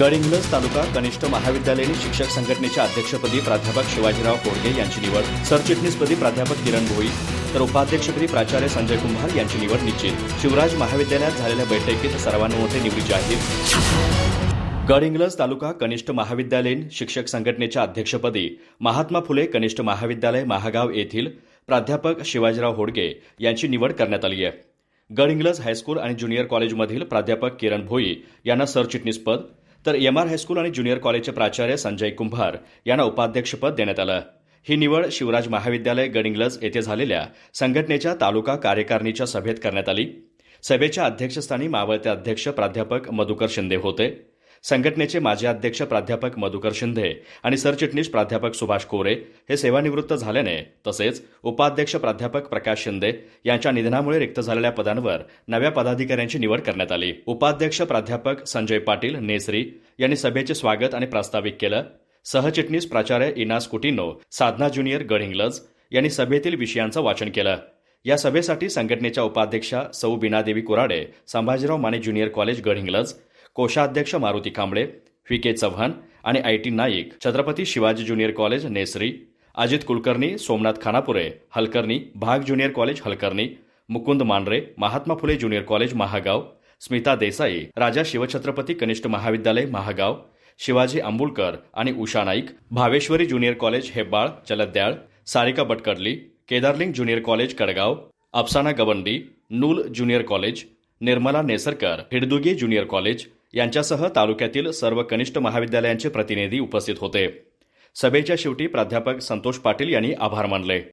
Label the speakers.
Speaker 1: गडहिंग्लज तालुका कनिष्ठ महाविद्यालयीन शिक्षक संघटनेच्या अध्यक्षपदी प्राध्यापक शिवाजीराव कोडगे यांची निवड सरचिटणीसपदी प्राध्यापक किरण भोई तर उपाध्यक्षपदी प्राचार्य संजय कुंभार यांची निवड निश्चित. शिवराज महाविद्यालयात झालेल्या बैठकीत सर्वानुमते निवडी जाहीर. गडहिंग्लज तालुका कनिष्ठ महाविद्यालयीन शिक्षक संघटनेच्या अध्यक्षपदी महात्मा फुले कनिष्ठ महाविद्यालय महागाव येथील प्राध्यापक शिवाजीराव होडगे यांची निवड करण्यात आली आहे. गडहिंग्लज हायस्कूल आणि ज्युनियर कॉलेजमधील प्राध्यापक किरण भोई यांना सरचिटणीसपद तर एम आर हायस्कूल आणि ज्युनियर कॉलेजचे प्राचार्य संजय कुंभार यांना उपाध्यक्षपद देण्यात आलं. ही निवड शिवराज महाविद्यालय गडिंग्लज येथे झालेल्या संघटनेच्या तालुका कार्यकारिणीच्या सभेत करण्यात आली. सभेच्या अध्यक्षस्थानी मावळते अध्यक्ष प्राध्यापक मधुकर शिंदे होते. संघटनेचे माजी अध्यक्ष प्राध्यापक मधुकर शिंदे आणि सरचिटणीस प्राध्यापक सुभाष कोरे हे सेवानिवृत्त झाल्याने तसेच उपाध्यक्ष प्राध्यापक प्रकाश शिंदे यांच्या निधनामुळे रिक्त झालेल्या पदांवर नव्या पदाधिकाऱ्यांची निवड करण्यात आली. उपाध्यक्ष प्राध्यापक संजय पाटील नेसरी यांनी सभेचे स्वागत आणि प्रास्ताविक केलं. सहचिटणीस प्राचार्य इनास कुटिनो साधना ज्युनियर गडहिंग्लज यांनी सभेतील विषयांचं वाचन केलं. या सभेसाठी संघटनेच्या उपाध्यक्षा सौ बिनादेवी कुराडे संभाजीराव माने ज्युनियर कॉलेज गडहिंग्लज कोषाध्यक्ष मारुती कांबळे व्ही के चव्हाण आणि I T Naik Chhatrapati Shivaji junior college Nesari Ajit Kulkarni Somnath Khanapure Halkarni भाग junior college Halkarni Mukund Mandhare Mahatma Phule junior college Mahagaon Smita Desai Raja Shivchhatrapati कनिष्ठ महाविद्यालय महागाव शिवाजी आंबुलकर आणि Usha Naik Bhaveshwari junior college Hebbal Chaldyal Sarika Batkadli Kedarling junior college Kadgaon Afsana Gawandi Nool junior college Nirmala Nesarkar Hidduge junior college यांच्यासह तालुक्यातील सर्व कनिष्ठ महाविद्यालयांचे प्रतिनिधी उपस्थित होते. सभेच्या शेवटी प्राध्यापक संतोष पाटील यांनी आभार मानले.